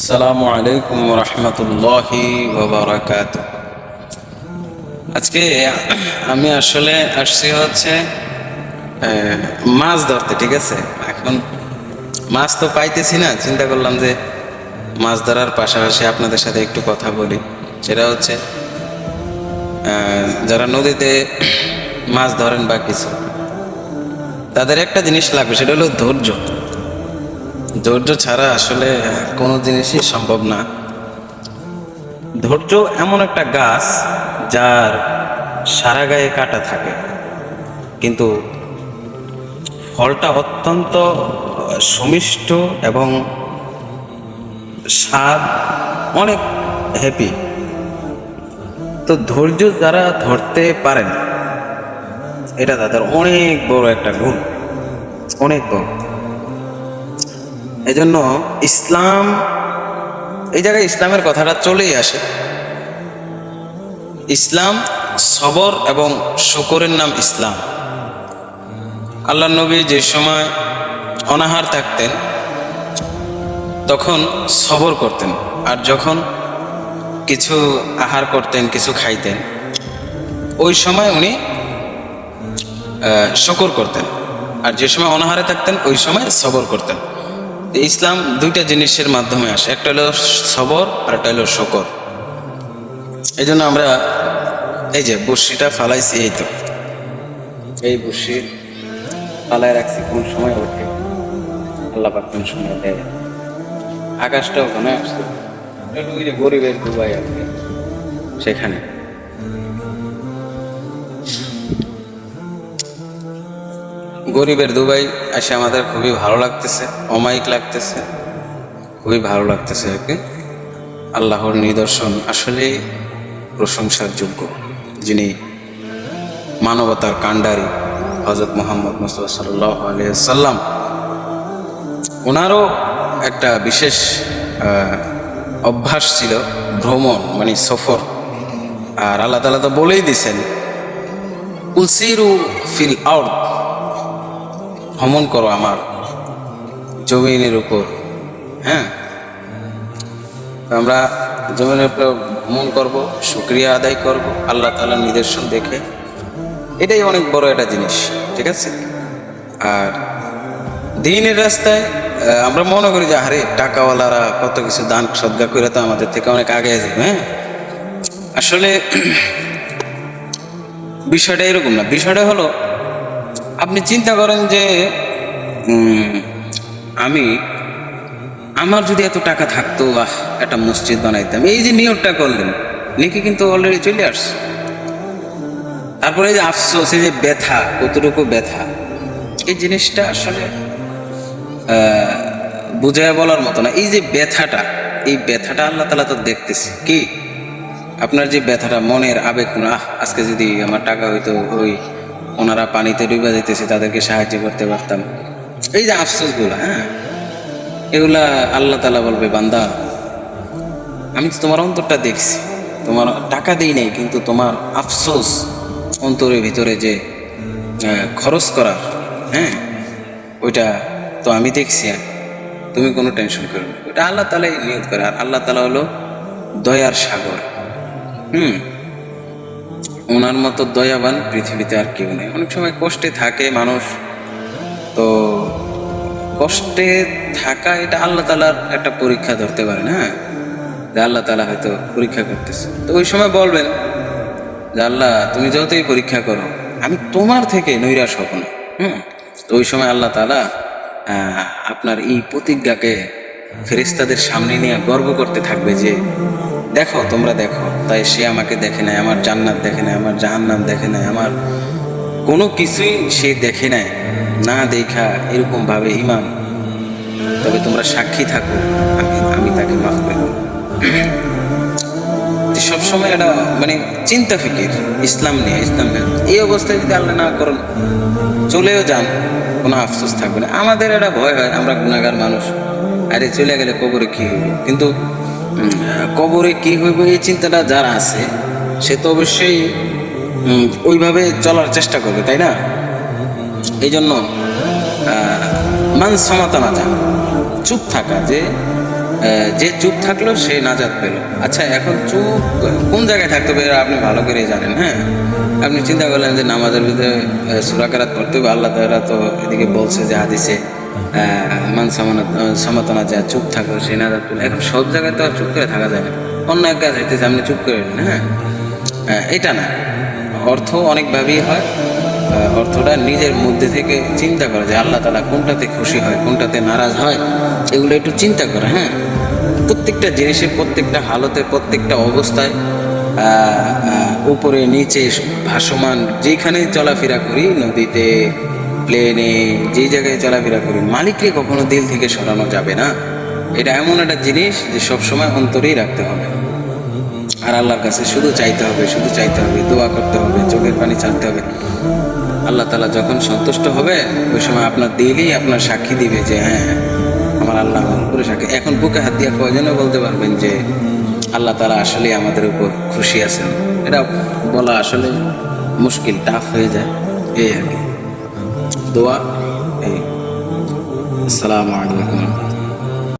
আসসালামু আলাইকুম রহমতুল্লাহি ওবরাকাত আজকে আমি আসলে আসছি হচ্ছে মাছ ধরতে, ঠিক আছে? এখন মাছ তো পাইতেছি না, চিন্তা করলাম যে মাছ ধরার পাশাপাশি আপনাদের সাথে একটু কথা বলি। সেটা হচ্ছে যারা নদীতে মাছ ধরেন বা কিছু, তাদের একটা জিনিস লাগবে, সেটা হলো ধৈর্য। ধৈর্য ছাড়া আসলে কোনো জিনিসই সম্ভব না। ধৈর্য এমন একটা গাছ যার সারা গায়ে কাটা থাকে। কিন্তু ফলটা অত্যন্ত সুমিষ্ট এবং স্বাদ অনেক হ্যাপি তো ধৈর্য যারা ধরতে পারেন, এটা তাদের অনেক বড় একটা গুণ, অনেক বড়। এজন্য ইসলাম, এই জায়গায় ইসলামের কথাটা চলেই আসে। ইসলাম সবর এবং শকরের নাম ইসলাম। আল্লাহ নবী যে সময় অনাহার থাকতেন, তখন সবর করতেন আর যখন কিছু আহার করতেন, কিছু খাইতেন, ওই সময় উনি শকর করতেন। আর যে সময় অনাহারে থাকতেন, ওই সময় সবর করতেন। ইসলাম দুইটা জিনিসের মাধ্যমে আসে। একটা হলো সবর, আর একটা হলো শকর। এই জন্য আমরা এই যে বর্ষিটা ফালাইছি, এই তো। এই বর্ষি ফালাই রাখছি, কোন সময় ওঠে? আল্লাহ পাক কোন সময় দেয়? আকাশটা ওখানে আসছে। গরিবের দুবাই আর সেখানে। গরিবের দুবাই এসে আমাদের খুবই ভালো লাগতেছে, অমায়িক লাগতেছে, খুবই ভালো লাগতেছে আর কি। আল্লাহর নিদর্শন আসলেই প্রশংসার যোগ্য, যিনি মানবতার কাণ্ডারি হজরত মোহাম্মদ মুস্তফা সাল্লাহ সাল্লাম ওনারও একটা বিশেষ অভ্যাস ছিল, ভ্রমণ মানে সফর। আর আল্লাহ তালা তো বলেই দিছেন, উলসিরু ফিল আউট ভ্রমণ করো আমার জমিনের উপর হ্যাঁ? আমরা জমিনের উপর ভ্রমণ করব, শুক্রিয়া আদায় করব, আল্লাহ তালার নিদর্শন দেখে। এটাই অনেক বড় একটা জিনিস, ঠিক আছে? আর দিনের রাস্তায় আমরা মনে করি যে, আরে, টাকাওয়ালারা কত কিছু দান সদ্গা করে তো আমাদের থেকে অনেক আগে যাবে হ্যাঁ? আসলে, বিষয়টা এরকম না। বিষয়টা হলো আপনি চিন্তা করেন যে আমি, আমার যদি এত টাকা থাকতো, আহ, একটা মসজিদ বানাইতাম। এই যে নিয়তটা করলেন, নেকি কিন্তু অলরেডি চলে আসছে। তারপরে এই যে আফসোস, এই যে ব্যথা, কতটুকু ব্যথা, এই জিনিসটা আসলে বুঝায় বলার মতো না। এই যে ব্যথাটা, এই ব্যথাটা আল্লাহ তালা তো দেখতেছে। কি? আপনার যে ব্যথাটা, মনের আবেগ আহ, আজকে যদি আমার টাকা হইতো, ওই ওনারা পানিতে ডুবে যেতেছে, তাদেরকে সাহায্য করতে পারতাম। এই যে আফসোসগুলো হ্যাঁ? এগুলা আল্লাহ তালা বলবে, বান্দা, আমি তো তোমার অন্তরটা দেখছি। তোমার টাকা দিই নাই, কিন্তু তোমার আফসোস অন্তরের ভিতরে যে খরচ করার হ্যাঁ? ওইটা তো আমি দেখছি আর তুমি কোনো টেনশন করো না। ওটা আল্লাহ তালাই নিয়োগ করে, আর আল্লাহ তালা হলো দয়ার সাগর। হুম? ওনার মতো দয়াবান পৃথিবীতে আর কেউ নেই। অনেক সময় কষ্টে থাকে মানুষ। তো কষ্টে থাকা এটা আল্লাহ তালার একটা পরীক্ষা ধরতে পারেন হ্যাঁ? যে আল্লাহ তালা হয়তো পরীক্ষা করতেছে। তো ওই সময় বলবেন যে, আল্লাহ, তুমি যতই পরীক্ষা করো, আমি তোমার থেকে নৈরাশ হব না। হুম? তো ওই সময় আল্লাহ তালা আপনার এই প্রতিজ্ঞাকে ফেরেস্তাদের সামনে নিয়ে গর্ব করতে থাকবে যে, দেখো, তোমরা দেখো। তাই সে আমাকে দেখে নেয়, আমার জান্নাত দেখে নেয়, আমার জাহান্নাম দেখে নেয়, আমার কোনো কিছুই সে দেখে নেয়, না দেখা এরকম ভাবে ইমাম। তবে তোমরা সাক্ষী থাকো, আমি আমি তাকে মাফ করব। সবসময় একটা মানে চিন্তা ফিকির ইসলাম নিয়ে ইসলাম নিয়ে। এই অবস্থায় যদি আল্লাহ না করেন, চলেও যান, কোনো আফসোস থাকবে না। আমাদের একটা ভয় হয়, আমরা গুণাগার মানুষ। আরে চলে গেলে কবরে কি হইব? কিন্তু কবরে কি হইব এই চিন্তাটা যারা আছে, সে তো অবশ্যই ওইভাবে চলার চেষ্টা করবে, তাই না? এই জন্য মান সমাতানা যা চুপ থাকা, যে যে চুপ থাকল সে নাজাত পেল। আচ্ছা এখন চুপ, কোন জায়গায় থাকতে হবে আপনি ভালো করেই জানেন হ্যাঁ? আপনি চিন্তা করলেন যে নামাজের ভিতরে সুরাকারাত পড়তে হবে, আল্লাহ তো এদিকে বলছে যে হাদিসে মান যা চুপ থাকল সে পেল এখন সব জায়গায় তো আর চুপ করে থাকা যায় না। অন্য এক কাজ হইতেছে আপনি চুপ করে হ্যাঁ? এটা না। অর্থ অনেকভাবেই হয়। অর্থটা নিজের মধ্যে থেকে চিন্তা করা যে আল্লাহ তালা কোনটাতে খুশি হয়, কোনটাতে নারাজ হয়, এগুলো একটু চিন্তা করে হ্যাঁ? প্রত্যেকটা জিনিসে, প্রত্যেকটা হালতে, প্রত্যেকটা অবস্থায় উপরে, নিচে, ভাসমান যেখানে চলাফেরা করি, নদীতে প্লেনে যেই জায়গায় চলাফেরা করি, মালিককে কখনো দিল থেকে সরানো যাবে না। এটা এমন একটা জিনিস যে সবসময় অন্তরেই রাখতে হবে। আর আল্লাহর কাছে শুধু চাইতে হবে, শুধু চাইতে হবে, দোয়া করতে হবে, চোখের পানি ছাড়তে হবে। আল্লাহ তালা যখন সন্তুষ্ট হবে, ওই সময় আপনার দিলই আপনার সাক্ষী দিবে যে হ্যাঁ আমার আল্লাহ উপরে সাক্ষী। এখন বুকে হাত দিয়ে কয়জনে বলতে পারবেন যে, আল্লাহ তালা আসলে আমাদের উপর খুশি আছেন? এটা বলা আসলে মুশকিল টাফ হয়ে যায়। এই আর কি। দোয়া আসসালামু আলাইকুম।